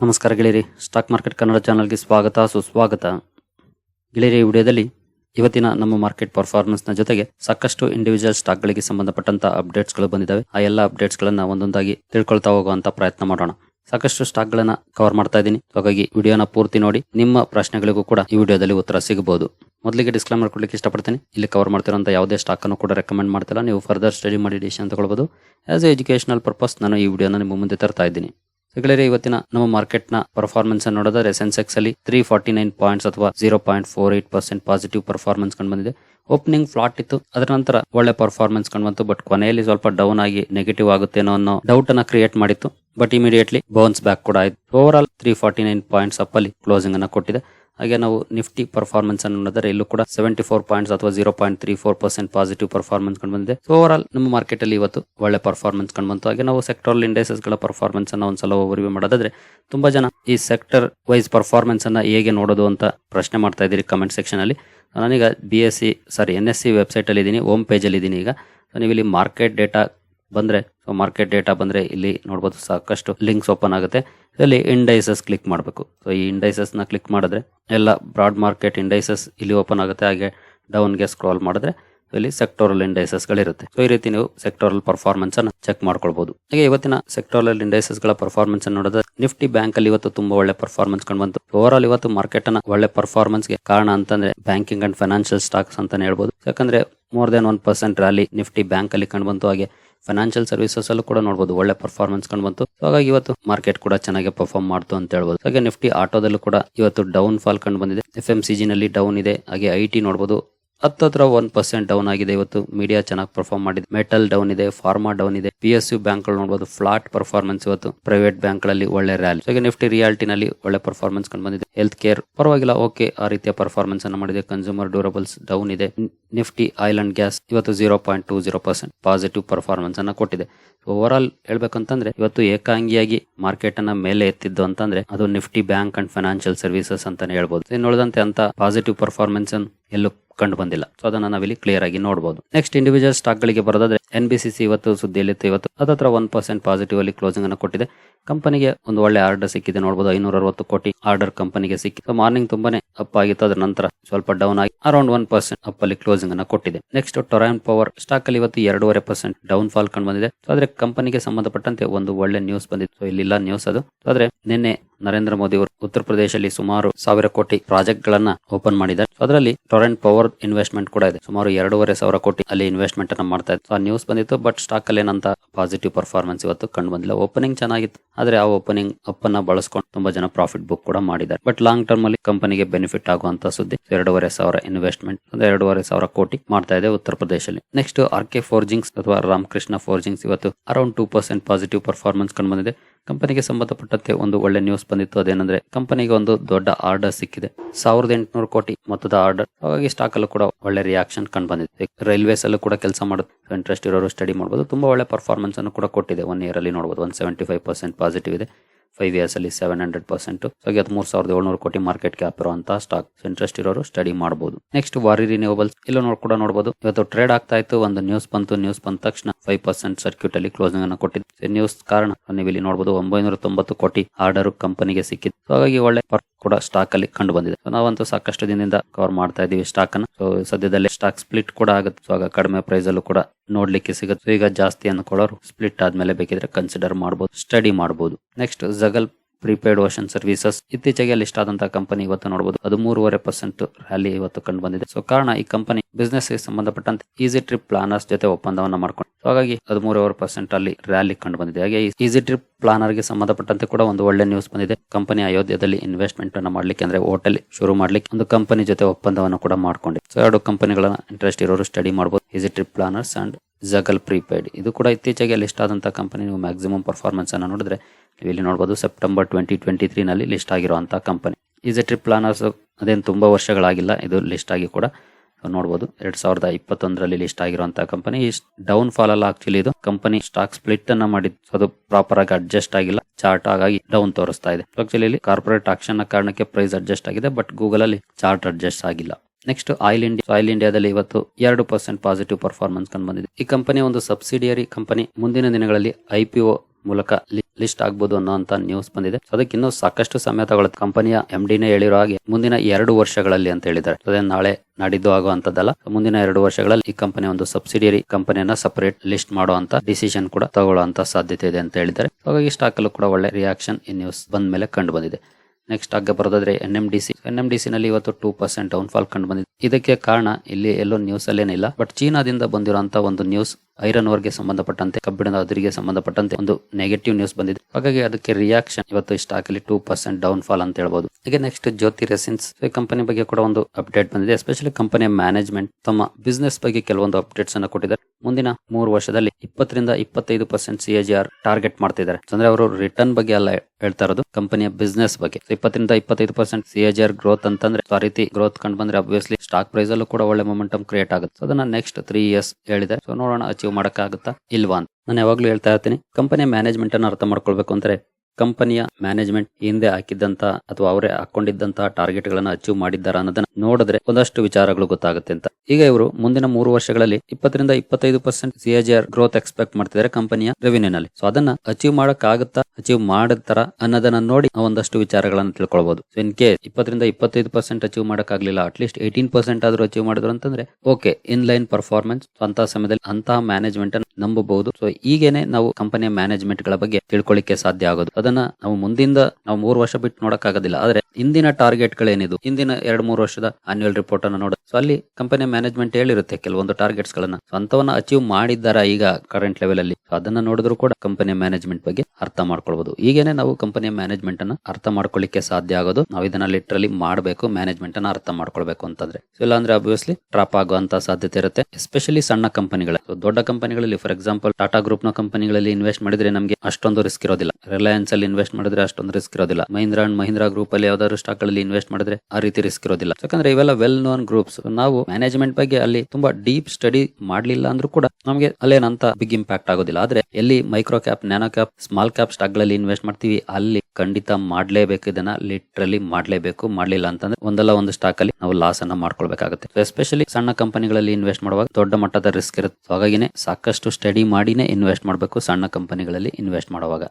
ನಮಸ್ಕಾರ ಗೆಳೆಯರಿ, stock market Kannada ಚಾನಲ್ಗೆ ಸ್ವಾಗತ, ಸುಸ್ವಾಗತ. ಗೆಳೆಯರಿ ವಿಡಿಯೋದಲ್ಲಿ ಇವತ್ತಿನ ನಮ್ಮ ಮಾರ್ಕೆಟ್ ಪರ್ಫಾರ್ಮೆನ್ಸ್ನ ಜೊತೆಗೆ ಸಾಕಷ್ಟು ಇಂಡಿವಿಜುವಲ್ ಸ್ಟಾಕ್ಗಳಿಗೆ ಸಂಬಂಧಪಟ್ಟಂತ ಅಪ್ಡೇಟ್ಸ್ಗಳು ಬಂದಿದ್ದಾವೆ ಆ ಎಲ್ಲ ಅಪ್ಡೇಟ್ಸ್ಗಳನ್ನ ಒಂದೊಂದಾಗಿ ತಿಳ್ಕೊಳ್ತಾ ಹೋಗುವಂತ ಪ್ರಯತ್ನ ಮಾಡೋಣ. ಸಾಕಷ್ಟು ಸ್ಟಾಕ್ಗಳನ್ನ ಕವರ್ ಮಾಡ್ತಾ ಇದ್ದೀನಿ. ಹಾಗಾಗಿ ವಿಡಿಯೋನ ಪೂರ್ತಿ ನೋಡಿ, ನಿಮ್ಮ ಪ್ರಶ್ನೆಗಳಿಗೂ ಕೂಡ ಈ ವಿಡಿಯೋದಲ್ಲಿ ಉತ್ತರ ಸಿಗಬಹುದು. ಮೊದಲಿಗೆ ಡಿಸ್ಕ್ಲೇಮರ್ ಕೊಡ್ಲಿಕ್ಕೆ ಇಷ್ಟಪಡ್ತೀನಿ. ಇಲ್ಲಿ ಕವರ್ ಮಾಡ್ತಿರೋಂಥ ಯಾವುದೇ ಸ್ಟಾಕ್ ಅನ್ನು ಕೂಡ ರೆಕಮೆಂಡ್ ಮಾಡ್ತಿಲ್ಲ. ನೀವು ಫರ್ದರ್ ಸ್ಟಡಿ ಮಾಡಿ ಡಿಸಿಷನ್ ತಗೊಳ್ಬಹುದು ಆಸ್ ಎ ಎಜುಕೇಶನಲ್ ಪರ್ಪಸ್ ನಾನು ಈ ವಿಡಿಯೋನ ನಿಮ್ಮ ಮುಂದೆ ತರ್ತಾ ಇದ್ದೀನಿ. ಗೆಳೆಯರೆ ಇವತ್ತಿನ ನಮ್ಮ ಮಾರ್ಕೆಟ್ನ ಪರ್ಫಾರ್ಮೆನ್ಸ್ ಅನ್ನು ನೋಡಿದ್ರೆ ಸೆನ್ಸೆಕ್ಸ್ ಅಲ್ಲಿ ತ್ರೀ ಫಾರ್ಟಿ ನೈನ್ ಪಾಯಿಂಟ್ಸ್ ಅಥವಾ zero point four eight percent positive performance ಕಂಡು ಬಂದಿದೆ. ಓಪನಿಂಗ್ ಫ್ಲಾಟ್ ಇತ್ತು. ಅದರ ನಂತರ ಒಳ್ಳೆ ಪರ್ಫಾರ್ಮೆನ್ಸ್ ಕಂಡು ಬಂತು. ಬಟ್ ಕೊನೆಯಲ್ಲಿ ಸ್ವಲ್ಪ ಡೌನ್ ಆಗಿ ನೆಗೆಟಿವ್ ಆಗುತ್ತೇನೋ ಅನ್ನೋ ಡೌಟ್ ಅನ್ನ ಕ್ರಿಯೇಟ್ ಮಾಡಿತ್ತು. ಬಟ್ ಇಮಿಡಿಯೇಟ್ಲಿ ಬೌನ್ಸ್ ಬ್ಯಾಕ್ ಕೂಡ ಆಯ್ತು. Overall three forty nine points up ಅಲ್ಲಿ ಕ್ಲೋಸಿಂಗ್ ಅನ್ನ ಕೊಟ್ಟಿದೆ. ಹಾಗೆ ನಾವು ನಿಫ್ಟಿ ಪರ್ಫಾರ್ಮೆನ್ಸ್ ಅನ್ನು ನೋಡಿದ್ರೆ ಇಲ್ಲೂ ಕೂಡ ಸೆವೆಂಟಿ ಫೋರ್ ಪಾಯಿಂಟ್ಸ್ ಅಥವಾ zero point three four percent positive performance ಕಂಡು ಬಂದಿದೆ ಓವರ್ ಆಲ್ ನಮ್ಮ ಮಾರ್ಕೆಟ್ ಅಲ್ಲಿ ಇವತ್ತು ಒಳ್ಳೆ ಪರ್ಫಾರ್ಮೆನ್ಸ್ ಕಂಡು ಬಂತು ಹಾಗೆ ನಾವು ಸೆಕ್ಟರ್ ಇಂಡೈಸಸ್ಗಳ ಪರ್ಫಾರ್ಮೆನ್ಸ್ ಅನ್ನ ಒಂದ್ಸಲ ಓವರ್ವ್ಯೂ ಮಾಡೋದಾದ್ರೆ ತುಂಬಾ ಜನ ಈ ಸೆಕ್ಟರ್ ವೈಸ್ ಪರ್ಫಾರ್ಮೆನ್ಸ್ ಅನ್ನ ಹೇಗೆ ನೋಡೋದು ಅಂತ ಪ್ರಶ್ನೆ ಮಾಡ್ತಾ ಇದ್ದೀರಿ ಕಮೆಂಟ್ ಸೆಕ್ಷನ್ ಅಲ್ಲಿ. ನಾನೀಗ B S C sorry N S C website ಅಲ್ಲಿ ಇದ್ದೀನಿ ಹೋಮ್ ಪೇಜ್ ಅಲ್ಲಿ ಇದ್ದೀನಿ ಈಗ. ನೀವು ಇಲ್ಲಿ ಮಾರ್ಕೆಟ್ ಡೇಟಾ ಬಂದ್ರೆ ಸೊ ಮಾರ್ಕೆಟ್ ಡೇಟಾ ಬಂದ್ರೆ ಇಲ್ಲಿ ನೋಡ್ಬೋದು ಸಾಕಷ್ಟು ಲಿಂಕ್ಸ್ ಓಪನ್ ಆಗುತ್ತೆ. ಇಲ್ಲಿ ಇಂಡೈಸಸ್ ಕ್ಲಿಕ್ ಮಾಡಬೇಕು. ಸೊ ಈ ಇಂಡೈಸಸ್ನ ಕ್ಲಿಕ್ ಮಾಡಿದ್ರೆ ಎಲ್ಲ ಬ್ರಾಡ್ ಮಾರ್ಕೆಟ್ ಇಂಡೈಸಸ್ ಇಲ್ಲಿ ಓಪನ್ ಆಗುತ್ತೆ. ಹಾಗೆ ಡೌನ್ಗೆ ಸ್ಕ್ರಾಲ್ ಮಾಡಿದ್ರೆ ಇಲ್ಲಿ ಸೆಕ್ಟೋರಲ್ ಇಂಡೈಸಸ್ ಗಳಿರುತ್ತೆ. ಸೊ ಈ ರೀತಿ ನೀವು ಸೆಕ್ಟೋರಲ್ ಪರ್ಫಾರ್ಮೆನ್ಸ್ ಅನ್ನು ಚೆಕ್ ಮಾಡ್ಕೊಳ್ಬಹುದು ಹಾಗೆ ಇವತ್ತಿನ ಸೆಕ್ಟೋರಲ್ ಇಂಡೈಸಸ್ಗಳ ಪರ್ಫಾರ್ಮೆನ್ಸ್ ಅನ್ನು ನೋಡಿದ್ರೆ ನಿಫ್ಟಿ ಬ್ಯಾಂಕ್ ಅಲ್ಲಿ ಇವತ್ತು ತುಂಬಾ ಒಳ್ಳೆ ಪರ್ಫಾರ್ಮೆನ್ಸ್ ಕಂಡು ಬಂತು. ಓವರ್ ಆಲ್ ಇವತ್ತು ಮಾರ್ಕೆಟ್ ಅನ್ನ ಒಳ್ಳೆ ಪರ್ಫಾರ್ಮೆನ್ಸ್ಗೆ ಕಾರಣ ಅಂತಂದ್ರೆ ಬ್ಯಾಂಕಿಂಗ್ ಅಂಡ್ ಫೈನಾನ್ಷಿಯಲ್ ಸ್ಟಾಕ್ಸ್ ಅಂತಾನೆ ಹೇಳ್ಬಹುದು ಯಾಕಂದ್ರೆ more than one percent rally Nifty bank ಅಲ್ಲಿ ಕಂಡು ಬಂತು. ಹಾಗೆ ಫೈನಾನ್ಷಿಯಲ್ ಸರ್ವಿಸಸ್ ಅಲ್ಲೂ ಕೂಡ ನೋಡಬಹುದು ಒಳ್ಳೆ ಪರ್ಫಾರ್ಮೆನ್ಸ್ ಕಂಡು ಬಂತು. ಹಾಗಾಗಿ ಇವತ್ತು ಮಾರ್ಕೆಟ್ ಕೂಡ ಚೆನ್ನಾಗಿ ಪರ್ಫಾರ್ಮ್ ಮಾಡ್ತು ಅಂತ ಹೇಳ್ಬೋದು. ಹಾಗೆ ನಿಫ್ಟಿ ಆಟೋದಲ್ಲೂ ಕೂಡ ಇವತ್ತು ಡೌನ್ ಫಾಲ್ ಕಂಡು ಬಂದಿದೆ. ಎಫ್ ಎಂ ಸಿ ನಲ್ಲಿ ಡೌನ್ ಇದೆ. ಹಾಗೆ ಐ ಟಿ ನೋಡಬಹುದು ಹತ್ತತ್ರ ಒನ್ ಪರ್ಸೆಂಟ್ ಡೌನ್ ಆಗಿದೆ ಇವತ್ತು. ಮೀಡಿಯಾ ಚೆನ್ನಾಗಿ ಪರ್ಫಾರ್ಮ್ ಮಾಡಿದೆ. ಮೆಟಲ್ ಡೌನ್ ಇದೆ ಫಾರ್ಮಾ ಡೌನ್ ಇದೆ. ಪಿ ಎಸ್ ಯು ಬ್ಯಾಂಕ್ಗಳು ನೋಡಬಹುದು ಫ್ಲಾಟ್ ಪರ್ಫಾರ್ಮೆನ್ಸ್ ಇವತ್ತು. ಪ್ರೈವೇಟ್ ಬ್ಯಾಂಕ್ಗಳಲ್ಲಿ ಒಳ್ಳೆ ರ್ಯಾಲಿ ಹಾಗೆ ನಿಫ್ಟಿ ರಿಯಾಲಿಟಿ ನಲ್ಲಿ ಒಳ್ಳೆ ಪರ್ಫಾರ್ಮೆನ್ಸ್ ಕಂಡು ಬಂದಿದೆ. ಹೆಲ್ತ್ ಕೇರ್ ಪರವಾಗಿಲ್ಲ ಓಕೆ ಆ ರೀತಿಯ ಪರ್ಫಾರ್ಮೆನ್ಸ್ ಅನ್ನು ಮಾಡಿದೆ. ಕನ್ಸ್ಯೂಮರ್ ಡ್ಯೂರಬಲ್ಸ್ ಡೌನ್ ಇದೆ. ನಿಫ್ಟಿ ಆಯಿಲ್ ಅಂಡ್ ಗ್ಯಾಸ್ ಇವತ್ತು zero point two zero percent positive performance ಅನ್ನ ಕೊಟ್ಟಿದೆ. ಓವರ್ ಆಲ್ ಹೇಳ್ಬೇಕಂತಂದ್ರೆ, ಇವತ್ತು ಏಕಾಂಗಿಯಾಗಿ ಮಾರ್ಕೆಟ್ ಅನ್ನ ಮೇಲೆ ಎತ್ತಿದ್ದು ಅಂತಂದ್ರೆ, ಅದು Nifty bank and financial services ಅಂತಾನೆ ಹೇಳ್ಬೋದು. ಇನ್ನು ಉಳಿದಂತೆ ಅಂತ ಪಾಸಿಟಿವ್ ಪರ್ಫಾರ್ಮೆನ್ಸ್ ಎಲ್ಲೂ ಕಂಡು ಬಂದಿಲ್ಲ. ಸೊ ಅದನ್ನ ನಾವಿಲ್ಲಿ ಕ್ಲಿಯರ್ ಆಗಿ ನೋಡಬಹುದು ನೆಕ್ಸ್ಟ್ ಇಂಡಿವಿಜುವಲ್ ಸ್ಟಾಕ್ ಗಳಿಗೆ ಬರೋದಾದ್ರೆ ಎನ್ ಬಿ ಸಿ ಸಿ ಇವತ್ತು ಸುದ್ದಿಯಲ್ಲಿತ್ತು. ಇವತ್ತು ಅದತ್ರ ಒನ್ ಪರ್ಸೆಂಟ್ ಪಾಸಿಟಿವ್ ಅಲ್ಲಿ ಕ್ಲೋಸಿಂಗ್ ಅನ್ನು ಕೊಟ್ಟಿದೆ. ಕಂಪನಿಗೆ ಒಂದು ಒಳ್ಳೆ ಆರ್ಡರ್ ಸಿಕ್ಕಿದೆ. ನೋಡಬಹುದು ಐನೂರ ಅರವತ್ತು ಕೋಟಿ ಆರ್ಡರ್ ಕಂಪನಿಗೆ ಸಿಕ್ಕಿದೆ. ಮಾರ್ನಿಂಗ್ ತುಂಬಾನೇ ಅಪ್ ಆಗಿತ್ತು. ಅದರ ನಂತರ ಸ್ವಲ್ಪ ಡೌನ್ ಆಗಿ ಅರೌಂಡ್ ಒನ್ ಪರ್ಸೆಂಟ್ ಅಪ್ ಅಲ್ಲಿ ಕ್ಲೋಸಿಂಗ್ ಅನ್ನ ಕೊಟ್ಟಿದೆ. ನೆಕ್ಸ್ಟ್ ಟೊರಾನ್ ಪವರ್ ಸ್ಟಾಕ್ ಅಲ್ಲಿ ಇವತ್ತು ಎರಡೂವರೆ ಪರ್ಸೆಂಟ್ ಡೌನ್ ಫಾಲ್ ಕಂಡು ಬಂದಿದೆ ಆದ್ರೆ ಕಂಪನಿಗೆ ಸಂಬಂಧಪಟ್ಟಂತೆ ಒಂದು ಒಳ್ಳೆ ನ್ಯೂಸ್ ಬಂದಿತ್ತು. ಇಲ್ಲಿಲ್ಲ ನ್ಯೂಸ್ ಅದು. ಆದ್ರೆ ನಿನ್ನೆ ನರೇಂದ್ರ ಮೋದಿ ಅವರು ಉತ್ತರ ಪ್ರದೇಶದಲ್ಲಿ ಸುಮಾರು ಸಾವಿರ ಕೋಟಿ ಪ್ರಾಜೆಕ್ಟ್ ಗಳನ್ನ ಓಪನ್ ಮಾಡಿದ್ದಾರೆ. ಅದರಲ್ಲಿ ಟೊರೆಂಟ್ ಪವರ್ ಇನ್ವೆಸ್ಟ್ಮೆಂಟ್ ಕೂಡ ಇದೆ. ಸುಮಾರು ಎರಡೂವರೆ ಸಾವಿರ ಕೋಟಿ ಅಲ್ಲಿ ಇನ್ವೆಸ್ಟ್ಮೆಂಟ್ ಅನ್ನ ಮಾಡ್ತಾ ಇತ್ತು ಆ ನ್ಯೂಸ್ ಬಂದಿತ್ತು ಬಟ್ ಸ್ಟಾಕ್ ಅಲ್ಲಿ ಏನಂತ ಪಾಸಿಟಿವ್ ಪರ್ಫಾರ್ಮೆನ್ಸ್ ಇವತ್ತು ಕಂಡು ಬಂದಿಲ್ಲ ಓಪನಿಂಗ್ ಚೆನ್ನಾಗಿತ್ತು. ಆದ್ರೆ ಆ ಓಪನಿಂಗ್ ಅಪ್ ಅನ್ನ ಬಳಸ್ಕೊಂಡು ತುಂಬಾ ಜನ ಪ್ರಾಫಿಟ್ ಬುಕ್ ಕೂಡ ಮಾಡಿದ್ದಾರೆ. ಬಟ್ ಲಾಂಗ್ ಟರ್ಮ್ ಅಲ್ಲಿ ಕಂಪನಿಗೆ ಬೆನಿಫಿಟ್ ಆಗುವಂತ ಸುದ್ದಿ ಎರಡೂವರೆ ಸಾವಿರ ಇನ್ವೆಸ್ಟ್ಮೆಂಟ್ ಎರಡೂವರೆ ಸಾವಿರ ಕೋಟಿ ಮಾಡ್ತಾ ಇದೆ ಉತ್ತರ ಪ್ರದೇಶದಲ್ಲಿ ನೆಕ್ಸ್ಟ್ ಆರ್ ಕೆ ಫೋರ್ಜಿಂಗ್ಸ್ ಅಥವಾ ರಾಮಕೃಷ್ಣ ಫೋರ್ಜಿಂಗ್ಸ್ ಇವತ್ತು around two percent positive performance ಕಂಡು ಬಂದಿದೆ. ಕಂಪನಿಗೆ ಸಂಬಂಧಪಟ್ಟಂತೆ ಒಂದು ಒಳ್ಳೆ ನ್ಯೂಸ್ ಬಂದಿತ್ತು. ಅದೇನಂದ್ರೆ, ಕಂಪನಿಗೆ ಒಂದು ದೊಡ್ಡ ಆರ್ಡರ್ ಸಿಕ್ಕಿದೆ. ಸಾವಿರದ ಎಂಟುನೂರು ಕೋಟಿ ಮೊತ್ತದ ಆರ್ಡರ್ ಹಾಗಾಗಿ ಸ್ಟಾಕ್ ಅಲ್ಲೂ ಕೂಡ ಒಳ್ಳೆ ರಿಯಾಕ್ಷನ್ ಕಂಡು ಬಂದಿದೆ. ರೈಲ್ವೇಸ್ ಅಲ್ಲೂ ಕೂಡ ಕೆಲಸ ಮಾಡೋದು ಇಂಟ್ರೆಸ್ಟ್ ಇರೋರು ಸ್ಟಡಿ ಮಾಡಬಹುದು ತುಂಬಾ ಒಳ್ಳೆ ಪರ್ಫಾರ್ಮೆನ್ಸ್ ಅನ್ನು ಕೂಡ ಕೊಟ್ಟಿದೆ. ಒನ್ ಇಯರ್ ಅಲ್ಲಿ ನೋಡಬಹುದು one seventy five percent positive ಇದೆ. ಫೈವ್ ಇಯರ್ಸ್ ಅಲ್ಲಿ ಸೆವೆನ್ ಹಂಡ್ರೆಡ್ ಪರ್ಸೆಂಟ್ ಹಾಗೆ ಹದಿಮೂರು ಸಾವಿರದ ಏಳ್ನೂರು ಕೋಟಿ ಮಾರ್ಕೆಟ್ ಕ್ಯಾಪ್ ಇರುವಂತಹ ಸ್ಟಾಕ್ ಇಂಟ್ರೆಸ್ಟ್ ಇರೋರು ಸ್ಟಡಿ ಮಾಡಬಹುದು ನೆಕ್ಸ್ಟ್ ವಾರಿ ರಿನ್ಯೂವಲ್ಸ್ ಇಲ್ಲೂ ನೋಡ್, ಕೂಡ ನೋಡಬಹುದು ಇವತ್ತು ಟ್ರೇಡ್ ಆಗ್ತಾ ಇತ್ತು. ಒಂದು ನ್ಯೂಸ್ ಬಂತು. ನ್ಯೂಸ್ ಬಂದ ತಕ್ಷಣ ಫೈವ್ ಪರ್ಸೆಂಟ್ ಸರ್ಕ್ಯೂಟ್ ಅಲ್ಲಿ ಕ್ಲೋಸಿಂಗ್ ಅನ್ನು ಕೊಟ್ಟಿದೆ ನ್ಯೂಸ್ ಕಾರಣ. ನೀವು ಇಲ್ಲಿ ನೋಡಬಹುದು ಒಂಬೈನೂರ ತೊಂಬತ್ತು ಕೋಟಿ ಆರ್ಡರ್ ಕಂಪನಿಗೆ ಸಿಕ್ಕಿತ್ತು ಹಾಗಾಗಿ ಒಳ್ಳೆ ಕೂಡ ಸ್ಟಾಕ್ ಅಲ್ಲಿ ಕಂಡು ಬಂದಿದೆ ನಾವಂತೂ ಸಾಕಷ್ಟು ದಿನದಿಂದ ಕವರ್ ಮಾಡ್ತಾ ಇದೀವಿ ಸ್ಟಾಕ್ ಅನ್ನ. ಸೊ ಸದ್ಯದಲ್ಲೇ ಸ್ಟಾಕ್ ಸ್ಪ್ಲಿಟ್ ಕೂಡ ಆಗುತ್ತೆ. ಸೊ ಆಗ ಕಡಿಮೆ ಪ್ರೈಸ್ ಅಲ್ಲೂ ಕೂಡ ನೋಡ್ಲಿಕ್ಕೆ ಸಿಗುತ್ತೆ. ಈಗ ಜಾಸ್ತಿ ಅನ್ಕೊಳ್ಳೋರು ಸ್ಪ್ಲಿಟ್ ಆದ್ಮೇಲೆ ಬೇಕಿದ್ರೆ ಕನ್ಸಿಡರ್ ಮಾಡಬಹುದು ಸ್ಟಡಿ ಮಾಡಬಹುದು next Zaggle prepaid ocean services ಇತ್ತೀಚೆಗೆ ಲಿಸ್ಟ್ ಆದಂತಹ ಕಂಪನಿ ಇವತ್ತು ನೋಡಬಹುದು ಅದು ಮೂರುವರೆ ಪರ್ಸೆಂಟ್ ರ್ಯಾಲಿ ಇವತ್ತು ಕಂಡು ಬಂದಿದೆ. ಸೊ ಕಾರಣ ಈ ಕಂಪನಿ ಬಿಸ್ನೆಸ್ಗೆ ಸಂಬಂಧಪಟ್ಟಂತೆ ಈಸಿ ಟ್ರಿಪ್ ಪ್ಲಾನರ್ಸ್ ಜೊತೆ ಒಪ್ಪಂದವನ್ನ ಮಾಡ್ಕೊಂಡು. ಹಾಗಾಗಿ ಅದು ಮೂರುವರೆ ಪರ್ಸೆಂಟ್ ಅಲ್ಲಿ ರ್ಯಾಲಿ ಕಂಡು ಬಂದಿದೆ. ಹಾಗೆ ಈಸಿ ಟ್ರಿಪ್ ಪ್ಲಾನರ್ಗೆ ಸಂಬಂಧಪಟ್ಟಂತೆ ಕೂಡ ಒಂದು ಒಳ್ಳೆ ನ್ಯೂಸ್ ಬಂದಿದೆ. ಕಂಪನಿ ಅಯೋಧ್ಯದಲ್ಲಿ ಇನ್ವೆಸ್ಟ್ಮೆಂಟ್ ಅನ್ನ ಮಾಡ್ಲಿಕ್ಕೆ ಅಂದ್ರೆ ಹೋಟೆಲ್ ಶುರು ಮಾಡ್ಲಿಕ್ಕೆ ಒಂದು ಕಂಪನಿ ಜೊತೆ ಒಪ್ಪಂದವನ್ನು ಕೂಡ ಮಾಡ್ಕೊಂಡಿದೆ ಸೊ ಎರಡು ಕಂಪನಿಗಳ ಇಂಟ್ರೆಸ್ಟ್ ಇರೋರು ಸ್ಟಡಿ ಮಾಡಬಹುದು easy trip planners and Zaggle prepaid ಇದು ಕೂಡ ಇತ್ತೀಚೆಗೆ ಲಿಸ್ಟ್ ಆದಂತಹ ಕಂಪನಿ ನೀವು ಮ್ಯಾಕ್ಸಿಮಮ್ ಪರ್ಫಾರ್ಮೆನ್ಸ್ ಅನ್ನ ನೋಡಿದ್ರೆ ಇಲ್ಲಿ ನೋಡಬಹುದು ಸೆಪ್ಟೆಂಬರ್ ಟ್ವೆಂಟಿ ಟ್ವೆಂಟಿ ತ್ರೀ ನಲ್ಲಿ ಲಿಸ್ಟ್ ಆಗಿರುವಂತಹ ಕಂಪನಿ. ಈಸಿ ಟ್ರಿಪ್ ಪ್ಲಾನರ್ಸ್ ಅದೇನು ತುಂಬಾ ವರ್ಷಗಳಾಗಿಲ್ಲ, ಇದು ಲಿಸ್ಟ್ ಆಗಿ ಕೂಡ ನೋಡಬಹುದು ಎರಡ್ ಸಾವಿರದ ಇಪ್ಪತ್ತೊಂದರಲ್ಲಿ ಲಿಸ್ಟ್ ಆಗಿರುವಂತಹ ಕಂಪನಿ. ಡೌನ್ ಫಾಲ್ ಅಲ್ಲ ಆಕ್ಚುಲಿ ಇದು ಕಂಪನಿ ಸ್ಟಾಕ್ ಸ್ಪ್ಲಿಟ್ ಅನ್ನ ಮಾಡಿದ್ದು. ಅದು ಪ್ರಾಪರ್ ಆಗಿ ಅಡ್ಜಸ್ಟ್ ಆಗಿಲ್ಲ. ಚಾರ್ಟ್ ಆಗಿ ಡೌನ್ ತೋರಿಸ್ತಾ ಇದೆ. ಆಕ್ಚುಲಿ ಇಲ್ಲಿ ಕಾರ್ಪೊರೇಟ್ ಆಕ್ಷನ್ನ ಕಾರಣಕ್ಕೆ ಪ್ರೈಸ್ ಅಡ್ಜಸ್ಟ್ ಆಗಿದೆ ಬಟ್ ಗೂಗಲ್ ಅಲ್ಲಿ ಚಾರ್ಟ್ ಅಡ್ಜಸ್ಟ್ ಆಗಿಲ್ಲ ನೆಕ್ಸ್ಟ್ ಆಯಿಲ್ ಇಂಡಿಯಾ ಆಯಿಲ್ ಇಂಡಿಯಾದಲ್ಲಿ ಇವತ್ತು ಎರಡು ಪರ್ಸೆಂಟ್ ಪಾಸಿಟಿವ್ ಪರ್ಫಾರ್ಮೆನ್ಸ್ ಕಂಡು ಬಂದಿದೆ. ಈ ಕಂಪನಿ ಒಂದು ಸಬ್ಸಿಡಿಯರಿ ಕಂಪನಿ. ಮುಂದಿನ ದಿನಗಳಲ್ಲಿ ಐ ಪಿ ಒ ಮೂಲಕ ಲಿಸ್ಟ್ ಆಗ್ಬೋದು ಅನ್ನೋಂತ ನ್ಯೂಸ್ ಬಂದಿದೆ. ಅದಕ್ಕೆ ಇನ್ನೂ ಸಾಕಷ್ಟು ಸಮಯ ತಗೊಳ್ಳುತ್ತೆ ಕಂಪನಿಯ ಎಂ ನೇ ಹೇಳಿರೋ ಹಾಗೆ ಮುಂದಿನ ಎರಡು ವರ್ಷಗಳಲ್ಲಿ ಅಂತ ಹೇಳಿದ್ದಾರೆ. ಅದೇ ನಾಳೆ ನಾಡಿದ್ದು ಆಗುವಂತದ್ದಲ್ಲ ಮುಂದಿನ ಎರಡು ವರ್ಷಗಳಲ್ಲಿ ಈ ಕಂಪನಿ ಒಂದು ಸಬ್ಸಿಡಿಯರಿ ಕಂಪನಿಯನ್ನ ಸಪರೇಟ್ ಲಿಸ್ಟ್ ಮಾಡುವಂತ ಡಿಸಿಷನ್ ಕೂಡ ತಗೊಳ್ಳುವಂತ ಸಾಧ್ಯತೆ ಇದೆ ಅಂತ ಹೇಳಿದ್ದಾರೆ. ಹಾಗಾಗಿ ಸ್ಟಾಕ್ ಅಲ್ಲೂ ಕೂಡ ಒಳ್ಳೆ ರಿಯಾಕ್ಷನ್ ಈ ನ್ಯೂಸ್ ಬಂದ ಮೇಲೆ ಕಂಡು ಬಂದಿದೆ. ನೆಕ್ಸ್ಟ್ ಆಗ ಬರೋದಾದ್ರೆ N M D C N M D C ನಲ್ಲಿ ಇವತ್ತು ಟೂ ಪರ್ಸೆಂಟ್ ಡೌನ್ ಫಾಲ್ ಕಂಡು ಬಂದಿದೆ. ಇದಕ್ಕೆ ಕಾರಣ ಇಲ್ಲಿ ಎಲ್ಲೋ ನ್ಯೂಸ್ ಅಲ್ಲೇನಿಲ್ಲ. ಬಟ್ ಚೀನಾದಿಂದ ಬಂದಿರುವಂತಹ ಒಂದು ನ್ಯೂಸ್ ಐರನ್ ಓರ್ಗೆ ಸಂಬಂಧಪಟ್ಟಂತೆ, ಕಬ್ಬಿಣದ ಅದಿರಿಗೆ ಸಂಬಂಧಪಟ್ಟಂತೆ ಒಂದು ನೆಗೆಟಿವ್ ನ್ಯೂಸ್ ಬಂದಿದೆ. ಹಾಗಾಗಿ ಅದಕ್ಕೆ ರಿಯಾಕ್ಷನ್ ಇವತ್ತು ಸ್ಟಾಕ್ ಅಲ್ಲಿ ಟೂ ಪರ್ಸೆಂಟ್ ಡೌನ್ ಫಾಲ್ ಅಂತ ಹೇಳ್ಬೋದು. ಹಾಗೆ ನೆಕ್ಸ್ಟ್ ಜ್ಯೋತಿ ರೆಸಿನ್ಸ್ ಕಂಪನಿ ಬಗ್ಗೆ ಕೂಡ ಒಂದು ಅಪ್ಡೇಟ್ ಬಂದಿದೆ. ಎಸ್ಪೆಷಲಿ ಕಂಪನಿಯ ಮ್ಯಾನೇಜ್ಮೆಂಟ್ ತಮ್ಮ ಬಿಸ್ನೆಸ್ ಬಗ್ಗೆ ಕೆಲವೊಂದು ಅಪ್ಡೇಟ್ಸ್ ಅನ್ನು ಕೊಟ್ಟಿದ್ದಾರೆ. ಮುಂದಿನ ಮೂರು ವರ್ಷದಲ್ಲಿ ಇಪ್ಪತ್ತರಿಂದ ಇಪ್ಪತ್ತೈದು ಪರ್ಸೆಂಟ್ ಸಿ ಎ ಟಾರ್ಗೆಟ್ ಮಾಡ್ತಿದ್ದಾರೆ. ಅಂದ್ರೆ ಅವರು ರಿಟರ್ನ್ ಬಗ್ಗೆ ಅಲ್ಲ ಹೇಳ್ತಾ ಇರೋದು. ಕಂಪನಿಯ ಬಿಸ್ನೆಸ್ ಬಗ್ಗೆ. ಇಪ್ಪತ್ತರಿಂದ ಇಪ್ಪತ್ತೈದು percent C A R growth ಅಂತಂದ್ರೆ ಆ ರೀತಿ ಗ್ರೋತ್ ಕಂಡು ಬಂದ್ರೆ ಅಬ್ವಿಯಸ್ಲಿ ಸ್ಟಾಕ್ ಪ್ರೈಸ್ ಅಲ್ಲೂ ಕೂಡ ಒಳ್ಳೆ ಮೊಮೆಂಟಮ್ ಕ್ರಿಯೇಟ್ ಆಗುತ್ತೆ. ಅದನ್ನ ನೆಕ್ಸ್ಟ್ ತ್ರೀ ಇಯರ್ಸ್ ಹೇಳಿದೆ ಸೊ ನೋಡೋಣ ಅಚೀವ್ ಮಾಡಕ್ಕಾಗುತ್ತಾ ಇಲ್ವಾ ಅಂತ. ನಾನು ಯಾವಾಗ್ಲೂ ಹೇಳ್ತಾ ಇರ್ತೀನಿ, ಕಂಪನಿಯ ಮ್ಯಾನೇಜ್ಮೆಂಟ್ ಅನ್ನು ಅರ್ಥ ಮಾಡ್ಕೊಳ್ಬೇಕು ಅಂದ್ರೆ ಕಂಪನಿಯ ಮ್ಯಾನೇಜ್ಮೆಂಟ್ ಹಿಂದೆ ಹಾಕಿದ್ದಂತ ಅಥವಾ ಅವರೇ ಹಾಕೊಂಡಿದ್ದಂತಹ ಟಾರ್ಗೆಟ್ ಗಳನ್ನ ಅಚೀವ್ ಮಾಡಿದ್ದಾರೆ ಅನ್ನೋದನ್ನ ನೋಡಿದ್ರೆ ಒಂದಷ್ಟು ವಿಚಾರಗಳು ಗೊತ್ತಾಗುತ್ತೆ ಅಂತ. ಈಗ ಇವರು ಮುಂದಿನ ಮೂರು ವರ್ಷಗಳಲ್ಲಿ ಇಪ್ಪತ್ತರಿಂದ ಇಪ್ಪತ್ತೈದು percent C R growth expect ಮಾಡ್ತಿದ್ದಾರೆ ಕಂಪನಿಯ ರೆವಿನ್ಯೂನಲ್ಲಿ ಸೊ ಅದನ್ನ ಅಚೀವ್ ಮಾಡಕ್ ಆಗುತ್ತಾ ಅಚೀವ್ ಮಾಡತಾರ ಅನ್ನೋದನ್ನ ನೋಡಿ ಒಂದಷ್ಟು ವಿಚಾರಗಳನ್ನು ತಿಳ್ಕೊಳ್ಬಹುದು ಇನ್ ಕೇಸ್ ಇಪ್ಪತ್ತರಿಂದ ಇಪ್ಪತ್ತೈದು ಪರ್ಸೆಂಟ್ ಅಚೀವ್ ಮಾಡಕ್ ಆಗ್ಲಿಲ್ಲ ಅಟ್ಲೀಸ್ಟ್ ಏಯ್ಟೀನ್ ಪರ್ಸೆಂಟ್ ಆದ್ರೂ ಅಚೀವ್ ಮಾಡಿದ್ರು ಅಂತಂದ್ರೆ ಓಕೆ ಇನ್ ಲೈನ್ ಪರ್ಫಾರ್ಮೆನ್ಸ್ ಅಂತ ಸಮಯದಲ್ಲಿ ಅಂತ ಮ್ಯಾನೇಜ್ಮೆಂಟ್ ಅನ್ನು ನಂಬಬಹುದು. ಸೊ ಈಗೇನೆ ನಾವು ಕಂಪನಿಯ ಮ್ಯಾನೇಜ್ಮೆಂಟ್ಗಳ ಬಗ್ಗೆ ತಿಳ್ಕೊಳ್ಳಿಕ್ಕೆ ಸಾಧ್ಯ ಆಗೋದು. ಅದನ್ನ ನಾವು ಮುಂದಿಂದ ನಾವು ಮೂರು ವರ್ಷ ಬಿಟ್ಟು ನೋಡಕ್ ಆಗೋದಿಲ್ಲ ಆದ್ರೆ ಇಂದಿನ ಟಾರ್ಗೆಟ್ ಗಳೇನಿದು? ಇಂದಿನ ಎರಡ್ ಮೂರು ವರ್ಷದ ಆನ್ಯುವಲ್ ರಿಪೋರ್ಟ್ ಅನ್ನು ನೋಡೋದು ಸೊ ಅಲ್ಲಿ ಕಂಪನಿಯ ಮ್ಯಾನೇಜ್ಮೆಂಟ್ ಹೇಳಿರುತ್ತೆ ಕೆಲವೊಂದು ಟಾರ್ಗೆಟ್ಸ್ ಗಳನ್ನ. ಸ್ವಂತವನ್ನ ಅಚೀವ್ ಮಾಡಿದ್ದಾರಾ ಈಗ ಕರೆಂಟ್ ಲೆವೆಲ್ ಅಲ್ಲಿ? ಅದನ್ನ ನೋಡಿದ್ರು ಕೂಡ ಕಂಪನಿಯ ಮ್ಯಾನೇಜ್ಮೆಂಟ್ ಬಗ್ಗೆ ಅರ್ಥ ಮಾಡ್ಕೊಳ್ಬಹುದು ಈಗೇನೆ ನಾವು ಕಂಪನಿಯ ಮ್ಯಾನೇಜ್ಮೆಂಟ್ ಅನ್ನ ಅರ್ಥ ಮಾಡ್ಕೊಳ್ಳಿಕ್ಕೆ ಸಾಧ್ಯ ಆಗೋದು, ನಾವು ಇದನ್ನ ಲಿಟ್ರಲಿ ಮಾಡಬೇಕು ಮ್ಯಾನೇಜ್ಮೆಂಟ್ ಅನ್ನ ಅರ್ಥ ಮಾಡ್ಕೊಳ್ಬೇಕು ಅಂತಂದ್ರೆ. ಇಲ್ಲಾಂದ್ರೆ ಅಬ್ವಿಯಸ್ಲಿ ಟ್ರಾಪ್ ಆಗುವಂತ ಸಾಧ್ಯತೆ ಇರುತ್ತೆ ಎಸ್ಪೆಷಲಿ ಸಣ್ಣ ಕಂಪನಿಗಳ ದೊಡ್ಡ ಕಂಪನಿಗಳಲ್ಲಿ ಫಾರ್ ಎಕ್ಸಾಂಪಲ್ ಟಾಟಾ ಗ್ರೂಪ್ನ ಕಂಪನಿಗಳಲ್ಲಿ ಇನ್ವೆಸ್ಟ್ ಮಾಡಿದ್ರೆ ನಮಗೆ ಅಷ್ಟೊಂದು ರಿಸ್ಕ್ ಇರೋದಿಲ್ಲ. ರಿಲಯನ್ಸ್ ಅಲ್ಲಿ ಇನ್ವೆಸ್ಟ್ ಮಾಡಿದ್ರೆ ಅಷ್ಟೊಂದು ರಿಸ್ಕ್ ಇರೋದಿಲ್ಲ. ಮಹಿಂದ್ರಾ ಅಂಡ್ ಮಹಿಂದ್ರಾ ಗ್ರೂಪ್ ಅಲ್ಲಿ ಯಾವ್ದಾದ್ರು ಸ್ಟಾಕ್ಗಳಲ್ಲಿ ಇನ್ವೆಸ್ಟ್ ಮಾಡಿದ್ರೆ ಆ ರೀತಿ ರಿಸ್ಕ್ ಇರೋದಿಲ್ಲ. ಯಾಕಂದ್ರೆ ಇವೆಲ್ಲ ವೆಲ್ ನೋನ್ ಗ್ರೂಪ್ಸ್ ನಾವು ಮ್ಯಾನೇಜ್ಮೆಂಟ್ ಬಗ್ಗೆ ಅಲ್ಲಿ ತುಂಬಾ ಡೀಪ್ ಸ್ಟಡಿ ಮಾಡ್ಲಿಲ್ಲ ಅಂದ್ರೂ ಕೂಡ ನಮಗೆ ಅಲ್ಲೇನಂತ ಬಿಗ್ ಇಂಪ್ಯಾಕ್ಟ್ ಆಗೋದಿಲ್ಲ. ಆದ್ರೆ ಎಲ್ಲಿ micro cap nano cap small cap stock ಗಳಲ್ಲಿ ಇನ್ವೆಸ್ಟ್ ಮಾಡ್ತೀವಿ, ಅಲ್ಲಿ ಖಂಡಿತ ಮಾಡ್ಲೇಬೇಕು ಇದನ್ನ ಲಿಟ್ರಲಿ ಮಾಡ್ಲೇಬೇಕು. ಮಾಡಲಿಲ್ಲ ಅಂತಂದ್ರೆ ಒಂದಲ್ಲ ಒಂದು ಸ್ಟಾಕ್ ಅಲ್ಲಿ ನಾವು ಲಾಸ್ ಅನ್ನ ಮಾಡ್ಕೊಳ್ಬೇಕಾಗುತ್ತೆ. ಎಸ್ಪೆಷಲಿ ಸಣ್ಣ ಕಂಪನಿಗಳಲ್ಲಿ ಇನ್ವೆಸ್ಟ್ ಮಾಡುವಾಗ ದೊಡ್ಡ ಮಟ್ಟದ ರಿಸ್ಕ್ ಇರುತ್ತೆ. ಹಾಗಾಗಿನೇ ಸಾಕಷ್ಟು ಸ್ಟಡಿ ಮಾಡಿನೇ ಇನ್ವೆಸ್ಟ್ ಮಾಡಬೇಕು ಸಣ್ಣ ಕಂಪನಿಗಳಲ್ಲಿ ಇನ್ವೆಸ್ಟ್ ಮಾಡುವಾಗ.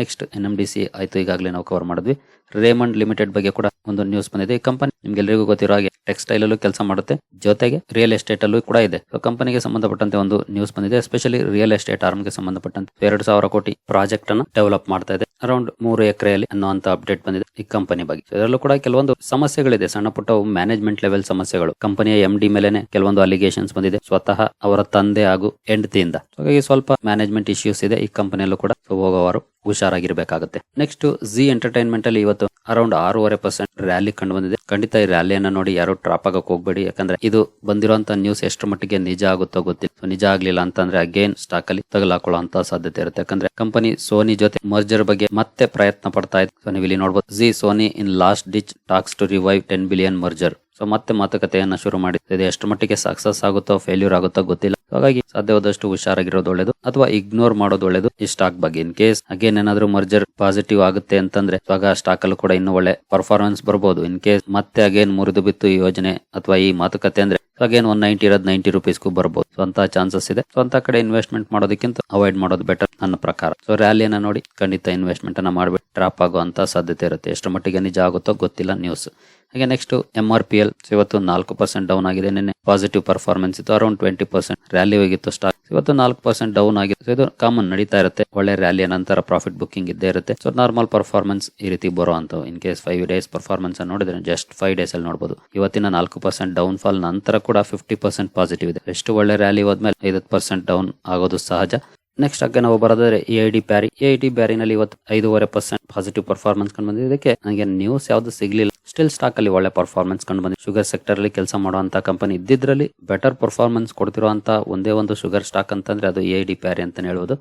Next N M D C ಆಯ್ತು. ಈಗಾಗಲೇ ನಾವು ಕವರ್ ಮಾಡಿದ್ವಿ. ರೇಮಂಡ್ ಲಿಮಿಟೆಡ್ ಬಗ್ಗೆ ಕೂಡ ಒಂದು ನ್ಯೂಸ್ ಬಂದಿದೆ. ಈ ಕಂಪನಿ ನಿಮ್ಗೆಲ್ಲರಿಗೂ ಗೊತ್ತಿರೋ ಹಾಗೆ ಟೆಕ್ಸ್ಟೈಲ್ ಅಲ್ಲೂ ಕೆಲಸ ಮಾಡುತ್ತೆ. ಜೊತೆಗೆ ರಿಯಲ್ ಎಸ್ಟೇಟ್ ಅಲ್ಲೂ ಕೂಡ ಇದೆ. ಸೊ ಕಂಪನಿಗೆ ಸಂಬಂಧಪಟ್ಟಂತೆ ಒಂದು ನ್ಯೂಸ್ ಬಂದಿದೆ. ಎಸ್ಪೆಷಲಿ ರಿಯಲ್ ಎಸ್ಟೇಟ್ ಆರ್ಮ್ಗೆ ಸಂಬಂಧಪಟ್ಟಂತೆ ಎರಡು ಸಾವಿರ ಕೋಟಿ ಪ್ರಾಜೆಕ್ಟ್ ಅನ್ನು ಡೆವಲಪ್ ಮಾಡ್ತಾ ಇದೆ. ಅರೌಂಡ್ ಮೂರು ಎಕರೆಯಲ್ಲಿ ಅನ್ನುವಂತ ಅಪ್ಡೇಟ್ ಬಂದಿದೆ ಈ ಕಂಪನಿ ಬಗ್ಗೆ. ಇದರಲ್ಲೂ ಕೂಡ ಕೆಲವೊಂದು ಸಮಸ್ಯೆಗಳಿದೆ. ಸಣ್ಣ ಪುಟ್ಟ ಮ್ಯಾನೇಜ್ಮೆಂಟ್ ಲೆವೆಲ್ ಸಮಸ್ಯೆಗಳು. ಕಂಪನಿಯ ಎಂ ಡಿ ಮೇಲೆನೆ ಕೆಲವೊಂದು ಅಲಿಗೇಷನ್ಸ್ ಬಂದಿದೆ. ಸ್ವತಃ ಅವರ ತಂದೆ ಹಾಗೂ ಹೆಂಡತಿಯಿಂದ. ಹಾಗಾಗಿ ಸ್ವಲ್ಪ ಮ್ಯಾನೇಜ್ಮೆಂಟ್ ಇಶ್ಯೂಸ್ ಇದೆ ಈ ಕಂಪನಿಯಲ್ಲೂ ಕೂಡ. ಹೋಗೋವಾರು ಹುಷಾರಾಗಿರ್ಬೇಕಾಗುತ್ತೆ. ನೆಕ್ಸ್ಟ್ ಜಿ ಎಂಟರ್ಟೈನ್ಮೆಂಟ್ ಅಲ್ಲಿ ಇವತ್ತು ಅರೌಂಡ್ ಆರೂವರೆ ಪರ್ಸೆಂಟ್ ರ್ಯಾಲಿ ಕಂಡು ಬಂದಿದೆ. ಖಂಡಿತ ಈ ರ್ಯಾಲಿಯನ್ನ ನೋಡಿ ಯಾರು ಟ್ರಾಪ್ ಆಗಕ್ಕೆ ಹೋಗ್ಬೇಡಿ. ಯಾಕಂದ್ರೆ ಇದು ಬಂದಿರುವಂತ ನ್ಯೂಸ್ ಎಷ್ಟರ ಮಟ್ಟಿಗೆ ನಿಜ ಆಗುತ್ತೋ ಗೊತ್ತಿಲ್ಲ. ನಿಜ ಆಗ್ಲಿಲ್ಲ ಅಂತಂದ್ರೆ ಅಗೇನ್ ಸ್ಟಾಕ್ ಅಲ್ಲಿ ತಗಲಾಕೊಳ್ಳುವಂತ ಸಾಧ್ಯತೆ ಇರುತ್ತೆ. ಯಾಕಂದ್ರೆ ಕಂಪನಿ ಸೋನಿ ಜೊತೆ ಮರ್ಜರ್ ಬಗ್ಗೆ ಮತ್ತೆ ಪ್ರಯತ್ನ ಪಡ್ತಾ ಇದೆ. ನೀವು ಇಲ್ಲಿ ನೋಡಬಹುದು Zee Sony in last ditch talks to revive ten billion merger so ಮತ್ತೆ ಮಾತುಕತೆಯನ್ನ ಶುರು ಮಾಡಿದೆ. ಎಷ್ಟು ಮಟ್ಟಿಗೆ ಸಕ್ಸಸ್ ಆಗುತ್ತೋ ಫೇಲ್ಯೂರ್ ಆಗುತ್ತೋ ಗೊತ್ತಿಲ್ಲ. ಹಾಗಾಗಿ ಸಾಧ್ಯವಾದಷ್ಟು ಹುಷಾರಾಗಿರೋದು ಒಳ್ಳೇದು. ಅಥವಾ ಇಗ್ನೋರ್ ಮಾಡೋದು ಒಳ್ಳೇದು. ಈ ಸ್ಟಾಕ್ ಬಗ್ಗೆ ಇನ್ ಕೇಸ್ ಅಗೇನ್ ಏನಾದ್ರು ಮರ್ಜರ್ ಪಾಸಿಟಿವ್ ಆಗುತ್ತೆ ಅಂತಂದ್ರೆ, ಇವಾಗ ಸ್ಟಾಕ್ ಅಲ್ಲೂ ಕೂಡ ಇನ್ನೂ ಒಳ್ಳೆ ಪರ್ಫಾರ್ಮೆನ್ಸ್ ಬರ್ಬೋದು. ಇನ್ ಕೇಸ್ ಮತ್ತೆ ಅಗೇನ್ ಮುರಿದು ಬಿತ್ತು ಈ ಯೋಜನೆ ಅಥವಾ ಈ ಮಾತುಕತೆ ಅಂದ್ರೆ ಅಗೇನ್ ಒನ್ ನೈಂಟಿ ಇರೋದು ನೈಂಟಿ ರುಪೀಸ್ಗೂ ಬರ್ಬೋದು. ಸೊ ಅಂತ ಚಾನ್ಸಸ್ ಇದೆ. ಸೊ ಅಂತ ಕಡೆ ಇನ್ವೆಸ್ಟ್ಮೆಂಟ್ ಮಾಡೋದಕ್ಕಿಂತ ಅವಾಯ್ಡ್ ಮಾಡೋದು ಬೆಟರ್ ನನ್ನ ಪ್ರಕಾರ. ಸೊ ರ್ಯಾಲಿಯನ್ನ ನೋಡಿ ಖಂಡಿತ ಇನ್ವೆಸ್ಟ್ಮೆಂಟ್ ಅನ್ನ ಮಾಡ್ಬಿಟ್ಟು ಡ್ರಾಪ್ ಆಗುವಂತ ಸಾಧ್ಯತೆ ಇರುತ್ತೆ. ಎಷ್ಟು ಮಟ್ಟಿಗೆ ನಿಜ ಆಗುತ್ತೋ ಗೊತ್ತಿಲ್ಲ ನ್ಯೂಸ್ ಹಾಗೆ next M R P L ಇವತ್ತು ನಾಲ್ಕು ಪರ್ಸೆಂಟ್ ಡೌನ್ ಆಗಿದೆ. ನಿನ್ನೆ ಪಾಸಿಟಿವ್ ಪರ್ಫಾರ್ಮೆನ್ಸ್ ಇತ್ತು. ಅರೌಂಡ್ ಟ್ವೆಂಟಿ ಪರ್ಸೆಂಟ್ ರ್ಯಾಲಿ ಹೋಗಿತ್ತು ಸ್ಟಾಕ್ ಇವತ್ತು ನಾಲ್ಕು ಪರ್ಸೆಂಟ್ ಡೌನ್ ಆಗಿದೆ. ಸೊ ಇದು ಕಾಮನ್ ನಡೀತಾ ಇರುತ್ತೆ. ಒಳ್ಳೆ ರ್ಯಾಲಿಯ ನಂತರ ಪ್ರಾಫಿಟ್ ಬುಕ್ಕಿಂಗ್ ಇದ್ದೇ ಇರುತ್ತೆ. ಸೊ ನಾರ್ಮಲ್ ಪರ್ಫಾರ್ಮೆನ್ಸ್ ಈ ರೀತಿ ಬರೋ ಅಂತ in case five days performance ನೋಡಿದ್ರೆ ಜಸ್ಟ್ ಫೈವ್ ಡೇಸ್ ಅಲ್ಲಿ ನೋಡಬಹುದು ಇವತ್ತಿನ ನಾಲ್ಕು ಪರ್ಸೆಂಟ್ ಡೌನ್ ಫಾಲ್ ನಂತರ ಕೂಡ ಫಿಫ್ಟಿ ಪರ್ಸೆಂಟ್ ಪಾಸಿಟಿವ್ ಇದೆ. ಎಷ್ಟು ಒಳ್ಳೆ ರ್ಯಾಲಿ ಹೋದ್ಮೇಲೆ ಐವತ್ತು ಪರ್ಸೆಂಟ್ ಡೌನ್ ಆಗೋದು ಸಹಜ. ನೆಕ್ಸ್ಟ್ ಆಗ ನಾವು ಬರೋದಾದ್ರೆ A I D Parry A I D ಪ್ಯಾರಿನಲ್ಲಿ ಇವತ್ತು ಐದೂವರೆ ಪರ್ಸೆಂಟ್ ಪಾಸಿಟಿವ್ ಪರ್ಫಾರ್ಮೆನ್ಸ್ ಕಂಡು ಬಂದಿದೆ. ಇದಕ್ಕೆ ನನಗೆ ನ್ಯೂಸ್ ಯಾವ್ದು ಸಿಗ್ಲಿಲ್ಲ. ಸ್ಟಿಲ್ ಸ್ಟಾಕ್ ಅಲ್ಲಿ ಒಳ್ಳೆ ಪರ್ಫಾರ್ಮೆನ್ಸ್ ಕಂಡು ಬಂದಿದೆ. ಶುಗರ್ ಸೆಕ್ಟರ್ ಅಲ್ಲಿ ಕೆಲಸ ಮಾಡುವಂತ ಕಂಪನಿ ಇದ್ದಿದ್ರಲ್ಲಿ ಬೆಟರ್ ಪರ್ಫಾರ್ಮೆನ್ಸ್ ಕೊಡ್ತಿರುವಂತ ಒಂದೇ ಒಂದು ಶುಗರ್ ಸ್ಟಾಕ್ ಅಂತಂದ್ರೆ ಅದು ಎ ಡಿ ಪ್ಯಾರಿ ಅಂತಾನೆ ಹೇಳ್ಬೋದು.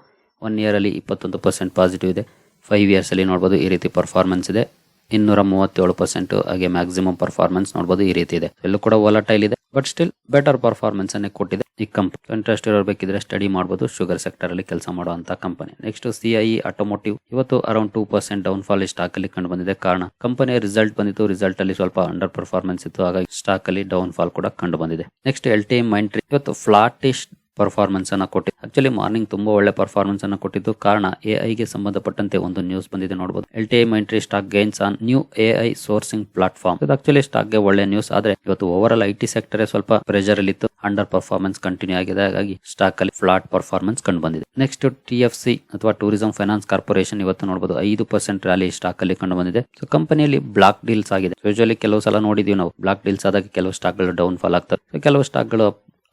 ಒನ್ ಇಯರ್ ಅಲ್ಲಿ ಇಪ್ಪತ್ತೊಂದು ಪರ್ಸೆಂಟ್ ಪಾಸಿಟಿವ್ ಇದೆ. ಫೈವ್ ಇಯರ್ಸ್ ಅಲ್ಲಿ ನೋಡಬಹುದು ಈ ರೀತಿ ಪರ್ಫಾರ್ಮೆನ್ಸ್ ಇದೆ. ಇನ್ನೂರ ಮೂವತ್ತೇಳು ಪರ್ಸೆಂಟ್ ಹಾಗೆ ಮ್ಯಾಕ್ಸಿಮಮ್ ಪರ್ಫಾರ್ಮೆನ್ಸ್ ನೋಡಬಹುದು ಈ ರೀತಿ ಇದೆ. ಎಲ್ಲೂ ಕೂಡ ವಾಲಟೈಲ್ ಇದೆ ಬಟ್ ಸ್ಟಿಲ್ ಬೆಟರ್ ಪರ್ಫಾರ್ಮೆನ್ಸ್ ಅನ್ನೇ ಕೊಟ್ಟಿದೆ ಈ ಕಂಪನಿ ಇಂಟ್ರೆಸ್ಟ್ ಇರಬೇಕಿದ್ರೆ ಬೇಕಿದ್ರೆ ಸ್ಟಡಿ ಮಾಡಬಹುದು ಶುಗರ್ ಸೆಕ್ಟರ್ ಅಲ್ಲಿ ಕೆಲಸ ಮಾಡುವಂತ ಕಂಪನಿ ನೆಕ್ಸ್ಟ್ ಸಿಐ ಆಟೋಮೋಟಿವ್ ಇವತ್ತು around two percent down fall stock ಅಲ್ಲಿ ಕಂಡು ಬಂದಿದೆ. ಕಾರಣ ಕಂಪನಿಯ ರಿಸಲ್ಟ್ ಬಂದಿತ್ತು ರಿಸಲ್ಟ್ ಅಲ್ಲಿ ಸ್ವಲ್ಪ ಅಂಡರ್ ಪರ್ಫಾರ್ಮೆನ್ಸ್ ಇತ್ತು, ಹಾಗಾಗಿ ಸ್ಟಾಕ್ ಅಲ್ಲಿ ಡೌನ್ ಫಾಲ್ ಕೂಡ ಕಂಡು ಬಂದಿದೆ. ನೆಕ್ಸ್ಟ್ ಎಲ್ ಟಿ ಮೈಂಟ್ರಿ ಇವತ್ತು ಫ್ಲಾಟಿಶ್ ಪರ್ಫಾರ್ಮೆನ್ಸ್ ಅನ್ನ ಕೊಟ್ಟಿದ್ದು ಆಕ್ಚುಲಿ ಮಾರ್ನಿಂಗ್ ತುಂಬಾ ಒಳ್ಳೆ ಪರ್ಫಾರ್ಮೆನ್ಸ್ ಅನ್ನ ಕೊಟ್ಟಿದ್ದು. ಕಾರಣ ಎಐ ಗೆ ಸಂಬಂಧಪಟ್ಟಂತೆ ಒಂದು ನ್ಯೂಸ್ ಬಂದಿದೆ ನೋಡಬಹುದು L T Mindtree stock gains on new AI sourcing platform ಇದು ಆಕ್ಚುಲಿ ಸ್ಟಾಕ್ಗೆ ಒಳ್ಳೆ ನ್ಯೂಸ್ ಆದ್ರೆ ಇವತ್ತು ಓವರ್ ಆಲ್ ಐ ಸೆಕ್ಟರ್ ಸ್ವಲ್ಪ ಪ್ರೆಷರ್ ಅಲ್ಲಿ ಇತ್ತು. ಅಂಡರ್ ಪರ್ಫಾರ್ಮೆನ್ಸ್ ಕಂಟಿನ್ಯೂ ಆಗಿದೆ. ಹಾಗಾಗಿ ಸ್ಟಾಕ್ ಅಲ್ಲಿ ಫ್ಲಾಟ್ ಪರ್ಫಾರ್ಮೆನ್ಸ್ ಕಂಡು ಬಂದಿದೆ. ನೆಕ್ಸ್ಟ್ ಟಿ ಎಫ್ ಸಿ ಅಥವಾ ಟೂರಿಸಂ ಫೈನಾನ್ಸ್ ಕಾರ್ಪೊರೇಷನ್ ಇವತ್ತು ನೋಡಬಹುದು ಐದು ಪರ್ಸೆಂಟ್ ರ್ಯಾಲಿ ಸ್ಟಾಕ್ ಅಲ್ಲಿ ಕಂಡು ಬಂದಿದೆ. ಸೊ ಕಂಪನಿಯಲ್ಲಿ ಬ್ಲಾಕ್ ಡೀಲ್ಸ್ ಆಗಿದೆ. ಯೂಶಲಿ ಕೆಲವು ಸಲ ನೋಡಿದೀವಿ ನಾವು. ಬ್ಲಾಕ್ ಡೀಲ್ಸ್ ಆದಾಗ ಕೆಲವು ಸ್ಟಾಕ್ಗಳು ಡೌನ್ ಫಾಲ್ ಆಗ್ತವೆ ಕೆಲವು ಸ್ಟಾಕ್ಗಳು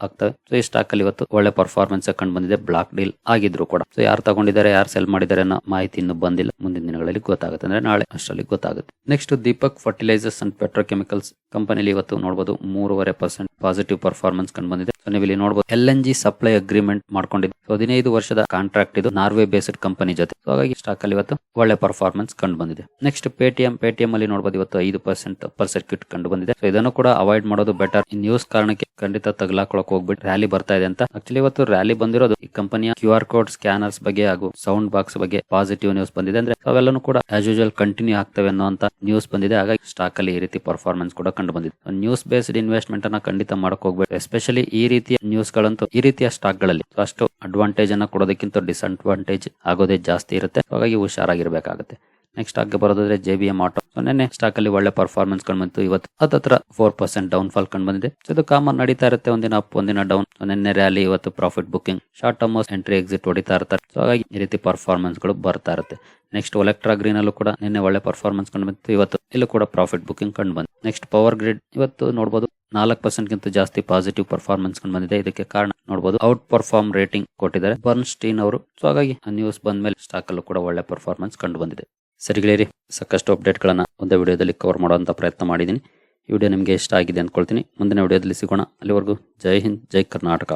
ಆಗ್ತವೆ. ಸೊ ಈ ಸ್ಟಾಕ್ ಅಲ್ಲಿ ಇವತ್ತು ಒಳ್ಳೆ ಪರ್ಫಾರ್ಮೆನ್ಸ್ ಕಂಡು ಬಂದಿದೆ. ಬ್ಲಾಕ್ ಡೀಲ್ ಆಗಿದ್ರು ಕೂಡ. ಸೊ ಯಾರು ತಗೊಂಡಿದ್ದಾರೆ, ಯಾರು ಸೆಲ್ ಮಾಡಿದ್ದಾರೆ ಅನ್ನೋ ಮಾಹಿತಿ ಇನ್ನು ಬಂದಿಲ್ಲ. ಮುಂದಿನ ದಿನಗಳಲ್ಲಿ ಗೊತ್ತಾಗುತ್ತೆ. ಅಂದ್ರೆ ನಾಳೆ ಅಷ್ಟರಲ್ಲಿ ಗೊತ್ತಾಗುತ್ತೆ. Next Deepak fertilisers and petrochemicals ಕಂಪನಿಲಿ ಇವತ್ತು ನೋಡಬಹುದು ಮೂರುವರೆ ಪರ್ಸೆಂಟ್ ಪಾಸಿಟಿವ್ ಪರ್ಫಾರ್ಮೆನ್ಸ್ ಕಂಡು ಬಂದಿದೆ. ಸೊ ನೀವು ಇಲ್ಲಿ ನೋಡಬಹುದು L N G supply agreement ಮಾಡ್ಕೊಂಡಿದೆ. ಸೊ ಹದಿನೈದು ವರ್ಷದ ಕಾಂಟ್ರಾಕ್ಟ್ ಇದು ನಾರ್ವೆ ಬೇಸ್ಡ್ ಕಂಪನಿ ಜೊತೆ. ಸೊ ಹಾಗಾಗಿ ಸ್ಟಾಕ್ ಅಲ್ಲಿ ಇವತ್ತು ಒಳ್ಳೆ ಪರ್ಫಾರ್ಮೆನ್ಸ್ ಕಂಡು ಬಂದಿದೆ. ನೆಕ್ಸ್ಟ್ ಪೇಟಿಎಂ ಪೇಟಿಎಂ ಅಲ್ಲಿ ನೋಡಬಹುದು ಇವತ್ತು ಐದು ಪರ್ಸೆಂಟ್ ಪರ್ ಸರ್ಕ್ಯೂಟ್ ಕಂಡು ಬಂದಿದೆ. ಸೊ ಇದನ್ನು ಕೂಡ ಅವಾಯ್ಡ್ ಮಾಡೋದು ಬೆಟರ್ ನ್ಯೂಸ್ ಕಾರಣಕ್ಕೆ ಖಂಡಿತ ತಗಲಾಕೊಳಕ್ ಹೋಗ್ಬಿಟ್ಟು ರ್ಯಾಲಿ ಬರ್ತಾ ಇದೆ ಅಂತ. ಆಕ್ಚುಲಿ ಇವತ್ತು ರ್ಯಾಲಿ ಬಂದಿರೋದು ಈ ಕಂಪನಿಯ ಕ್ಯೂ ಆರ್ ಕೋಡ್ ಸ್ಕ್ಯಾನರ್ಸ್ ಬಗ್ಗೆ ಹಾಗೂ ಸೌಂಡ್ ಬಾಕ್ಸ್ ಬಗ್ಗೆ ಪಾಸಿಟಿವ್ ನ್ಯೂಸ್ ಬಂದಿದೆ. ಅಂದ್ರೆ ಅವೆಲ್ಲನೂ ಕೂಡ ಆಸ್ ಯೂಶುವಲ್ ಕಂಟಿನ್ಯೂ ಆಗ್ತವೆ ಅನ್ನುವಂತ ನ್ಯೂಸ್ ಬಂದಿದೆ. ಹಾಗಾಗಿ ಸ್ಟಾಕ್ ಅಲ್ಲಿ ಈ ರೀತಿ ಪರ್ಫಾರ್ಮೆನ್ಸ್ ಕೂಡ ಕಂಡು ಬಂದಿದೆ. ನ್ಯೂಸ್ ಬೇಸ್ಡ್ ಇನ್ವೆಸ್ಟ್ಮೆಂಟ್ ಅನ್ನ ಖಂಡಿತ ಮಾಡಕ್ ಹೋಗ್ಬೇಕು ಎಸ್ಪೆಷಲಿ ಈ ರೀತಿಯ ನ್ಯೂಸ್ ಗಳಂತೂ ಈ ರೀತಿಯ ಸ್ಟಾಕ್ಗಳಲ್ಲಿ ಅಷ್ಟು ಅಡ್ವಾಂಟೇಜ್ ಅನ್ನ ಕೊಡೋದಕ್ಕಿಂತ ಡಿಸ್ಅಡ್ವಾಂಟೇಜ್ ಆಗೋದೇ ಜಾಸ್ತಿ ಇರುತ್ತೆ. ಹಾಗಾಗಿ ಹುಷಾರಾಗಿರ್ಬೇಕಾಗುತ್ತೆ. ನೆಕ್ಸ್ಟ್ ಆಗಿ ಬರೋದಾದ್ರೆ J B M auto so ನಿನ್ನೆ ಸ್ಟಾಕ್ ಅಲ್ಲಿ ಒಳ್ಳೆ ಪರ್ಫಾರ್ಮೆನ್ಸ್ ಕಂಡು ಬಂತು. ಇವತ್ತು ಹತ್ತತ್ರ ಫೋರ್ ಪರ್ಸೆಂಟ್ ಡೌನ್ ಫಾಲ್ ಕಂಡು ಬಂದಿದೆ. ಇದು ಕಾಮನ್ ನಡೀತಾ ಇರುತ್ತೆ. ಒಂದಿನ ಅಪ್ ಒಂದಿನ ಡೌನ್ ನೆನ್ನೆ ರ್ಯಾಲಿ ಇವತ್ತು profit booking short term entry exit ಹೊಡಿತಾ ಇರ್ತಾರೆ. ಸೊ ಹಾಗಾಗಿ ಈ ರೀತಿ ಪರ್ಫಾರ್ಮೆನ್ಸ್ಗಳು ಬರ್ತಾ ಇರುತ್ತೆ. ನೆಕ್ಸ್ಟ್ ಒಲೆಕ್ಟ್ರಾ ಗ್ರೀನ್ ಅಲ್ಲೂ ಕೂಡ ನಿನ್ನೆ ಒಳ್ಳೆ ಪರ್ಫಾರ್ಮೆನ್ಸ್ ಕಂಡು ಬಂತು. ಇವತ್ತು ಇಲ್ಲೂ ಕೂಡ ಪ್ರಾಫಿಟ್ ಬುಕಿಂಗ್ ಕಂಡು ಬಂತು. ನೆಕ್ಸ್ಟ್ ಪವರ್ ಗ್ರಿಡ್ ಇವತ್ತು ನೋಡಬಹುದು ನಾಲ್ಕು ಪರ್ಸೆಂಟ್ ಗಿಂತ ಜಾಸ್ತಿ ಪಾಸಿಟಿವ್ ಪರ್ಫಾರ್ಮೆನ್ಸ್ ಕಂಡು ಬಂದಿದೆ. ಇದಕ್ಕೆ ಕಾರಣ ನೋಡಬಹುದು ಔಟ್ ಪರ್ಫಾರ್ಮ್ ರೇಟಿಂಗ್ ಕೊಟ್ಟಿದ್ದಾರೆ. ಬರ್ನ್ ಸ್ಟೀನ್ ಅವರು. ಸೊ ಹಾಗಾಗಿ ನ್ಯೂಸ್ ಬಂದ ಮೇಲೆ ಸ್ಟಾಕ್ ಅಲ್ಲೂ ಕೂಡ ಒಳ್ಳೆ ಪರ್ಫಾರ್ಮೆನ್ಸ್ ಕಂಡು ಬಂದಿದೆ. ಸರಿ ಗೆಳೆಯರಿ, ಸಾಕಷ್ಟು ಅಪ್ಡೇಟ್ಗಳನ್ನು ಒಂದೇ ವಿಡಿಯೋದಲ್ಲಿ ಕವರ್ ಮಾಡುವಂತ ಪ್ರಯತ್ನ ಮಾಡಿದ್ದೀನಿ. ಈ ವಿಡಿಯೋ ನಿಮಗೆ ಇಷ್ಟ ಆಗಿದೆ ಅಂದ್ಕೊಳ್ತೀನಿ ಮುಂದಿನ ವಿಡಿಯೋದಲ್ಲಿ ಸಿಗೋಣ. ಅಲ್ಲಿವರೆಗೂ ಜೈ ಹಿಂದ್, ಜೈ ಕರ್ನಾಟಕ.